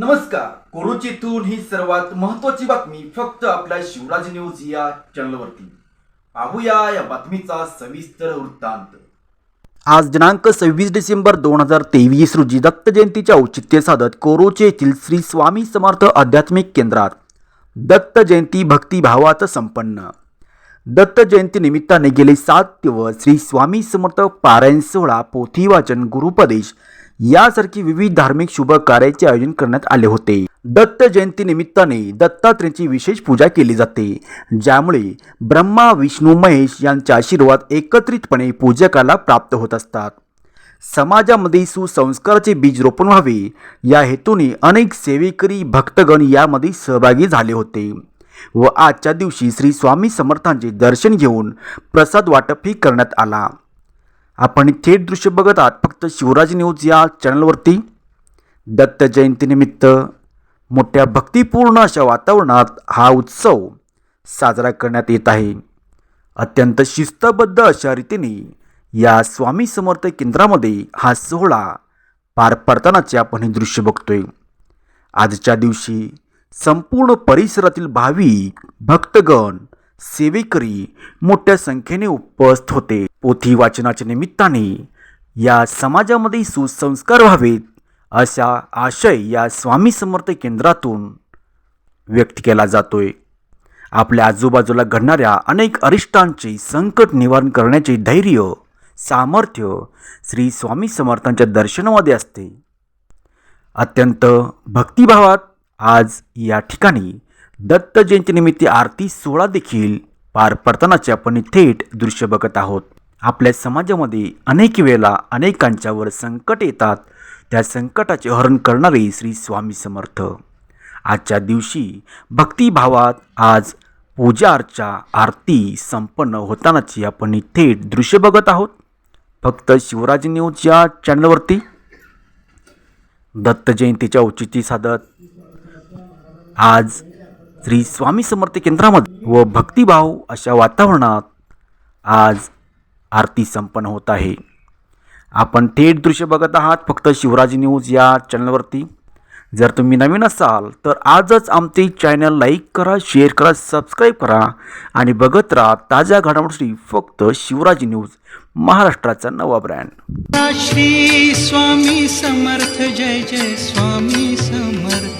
नमस्कार. कोरोचीतून ही सर्वात महत्वाची बातमी फक्त आपल्या शिवराज न्यूज या चॅनलवरती. पाहूया या बातमीचा सविस्तर वृत्तांत. आज दिनांक सव्वीस डिसेंबर दोन हजार तेवीस रोजी दत्त जयंतीच्या औचित्य साधत कोरोचे येथील श्री स्वामी समर्थ आध्यात्मिक केंद्रात दत्त जयंती भक्तिभावात संपन्न. दत्त जयंती निमित्ताने गेले सात दिवस श्री स्वामी समर्थ पारायण सोहळा पोथी वाचन गुरुपदेश यासारखी विविध धार्मिक शुभ कार्याचे आयोजन करण्यात आले होते. दत्त जयंती निमित्ताने दत्तात्रेची विशेष पूजा केली जाते. ज्यामुळे ब्रह्मा विष्णू महेश यांचे आशीर्वाद एकत्रितपणे पूजकाला प्राप्त होत असतात. समाजामध्ये सुसंस्काराचे बीज रोपण व्हावे. या हेतूने अनेक सेवेकरी भक्तगण यामध्ये सहभागी झाले होते. व आजच्या दिवशी श्री स्वामी समर्थांचे दर्शन घेऊन प्रसाद वाटपही करण्यात आला. आपण थेट दृश्य बघत आहात. फक्त शिवराज न्यूज या चॅनलवरती. दत्त जयंतीनिमित्त मोठ्या भक्तिपूर्ण अशा वातावरणात हा उत्सव साजरा करण्यात येत आहे. अत्यंत शिस्तबद्ध अशा रीतीने या स्वामी समर्थ केंद्रामध्ये हा सोहळा पार पडतानाचे आपण हे दृश्य बघतोय. आजच्या दिवशी संपूर्ण परिसरातील भाविक भक्तगण सेवेकरी मोठ्या संख्येने उपस्थित होते. पोथी वाचनाच्या निमित्ताने या समाजामध्ये सुसंस्कार व्हावेत असा आशय या स्वामी समर्थ केंद्रातून व्यक्त केला जातोय. आपल्या आजूबाजूला घडणाऱ्या अनेक अरिष्टांचे संकट निवारण करण्याचे धैर्य सामर्थ्य श्री स्वामी समर्थांच्या दर्शनामध्ये असते. अत्यंत भक्तिभावात आज या ठिकाणी दत्त जयंतीनिमित्त आरती सोहळा देखील पार पडतानाचे आपण थेट दृश्य बघत आहोत. आपल्या समाजामध्ये अनेक वेळेला अनेकांच्यावर संकट येतात. त्या संकटाचे हरण करणारे श्री स्वामी समर्थ. आजच्या दिवशी भक्तिभावात आज पूजा अर्चा आरती संपन्न होतानाची आपण थेट दृश्य बघत आहोत. फक्त शिवराज न्यूज या चॅनलवरती. दत्त जयंतीच्या औचित्य साधत आज श्री स्वामी समर्थ केंद्रामध्ये. व भक्तिभाव अशा वातावरणात आज आरती संपन्न होत आहे. आपण थेट दृश्य बघत आहात फक्त शिवराज न्यूज या चॅनलवरती. जर तुम्ही नवीन असाल तर आजच आमचे चॅनल लाईक करा शेअर करा सबस्क्राईब करा आणि बघत राहा ताज्या घडामोडी फक्त शिवराज न्यूज महाराष्ट्राचा नवा ब्रँड. श्री स्वामी समर्थ जय जय स्वामी समर्थ.